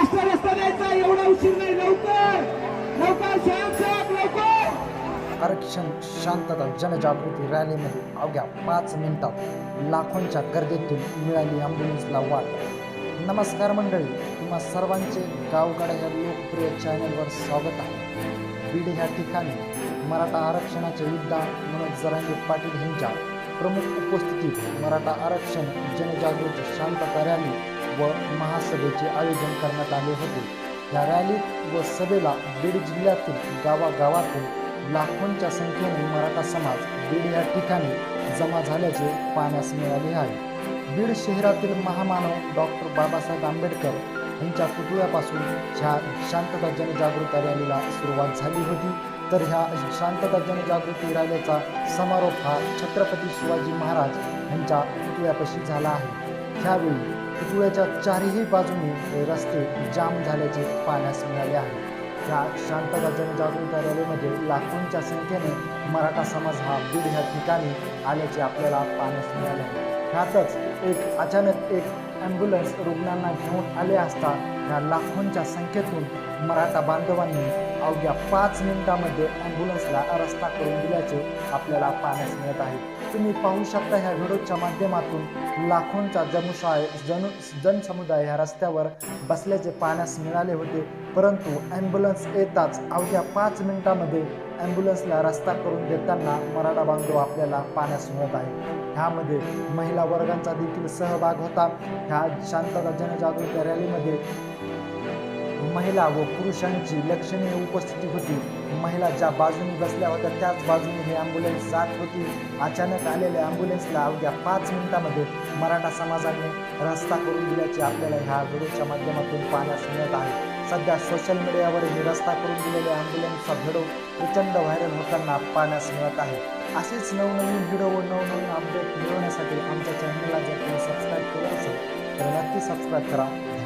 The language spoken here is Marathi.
रस्ता द्यायचा एवढा उशीर नाही लवकर लवकर लवकर. आरक्षण शांतता जनजागृती रॅलीमध्ये अवघ्या पाच मिनिटात लाखोंच्या गर्दीतून मिळाली अँब्युलन्सला वाट. नमस्कार मंडळी तुम्हा सर्वांचे गावगाड्या या लोकप्रिय चॅनलवर स्वागत आहे. बीड ह्या ठिकाणी मराठा आरक्षणाचे युद्धा मनोज जरांगे पाटील यांच्या प्रमुख उपस्थितीत मराठा आरक्षण जनजागृती शांतता रॅली व महासभेचे आयोजन करण्यात आले होते. या रॅलीत व सभेला बीड जिल्ह्यातील गावागावातून लाखोंच्या संख्येने मराठा समाज बीड या ठिकाणी जमा झाल्याचे पाहण्यास मिळाले आहे. बीड शहरातील महामानव डॉक्टर बाबासाहेब आंबेडकर यांच्या पुतळ्यापासून ह्या शांतता जनजागृती रॅलीला सुरुवात झाली होती. तर ह्या शांतता जनजागृती रॅलीचा समारोप हा छत्रपती शिवाजी महाराज यांच्या पुतळ्यापाशी झाला आहे. ह्यावेळी पुतळ्याच्या चारही बाजूने रस्ते जाम झाल्याचे पाहण्यास मिळाले आहे. या शांतता जनजागृती रॅलीमध्ये लाखोंच्या संख्येने मराठा समाज हा बीड ह्या ठिकाणी आल्याचे आपल्याला पाहण्यास मिळाले आहे. ह्यातच एक अचानक एक ॲम्ब्युलन्स रुग्णांना घेऊन आले असता ह्या लाखोंच्या संख्येतून मराठा बांधवांनी अवघ्या पाच मिनिटामध्ये ॲम्ब्युलन्सला रस्ता करून दिल्याचे आपल्याला पाहण्यास मिळत आहे. तुम्ही पाहू शकता ह्या व्हिडिओच्या माध्यमातून लाखोंचा जनुसाय जन जनसमुदाय ह्या रस्त्यावर बसल्याचे पाहण्यास मिळाले होते. परंतु ॲम्ब्युलन्स येताच अवघ्या पाच मिनिटामध्ये ॲम्ब्युलन्सला रस्ता करून देताना मराठा बांधव आपल्याला पाण्यास मिळत आहे. ह्यामध्ये महिला वर्गांचा देखील सहभाग होता. ह्या शांतता जनजागृती रॅलीमध्ये महिला व पुरुषांची लक्षणीय उपस्थिती होती. महिला ज्या बाजूने बसल्या होत्या त्याच बाजूने ही ॲम्ब्युलन्स जात होती. अचानक आलेल्या ॲम्ब्युलन्सला अवघ्या पाच मिनिटामध्ये मराठा समाजाने रस्ता करून दिल्याचे आपल्याला ह्या व्हिडिओच्या माध्यमातून पाहण्यास मिळत आहे. सध्या सोशल मीडियावर ही रस्ता करून दिलेल्या ॲम्ब्युलन्सचा व्हिडिओ प्रचंड व्हायरल होताना पाहण्यास मिळत आहे. असेच नवनवीन व्हिडिओ व नवनवीन अपडेट मिळवण्यासाठी आमच्या चॅनलला जर तुम्ही सबस्क्राईब केलं असेल तर नक्की सबस्क्राईब करा.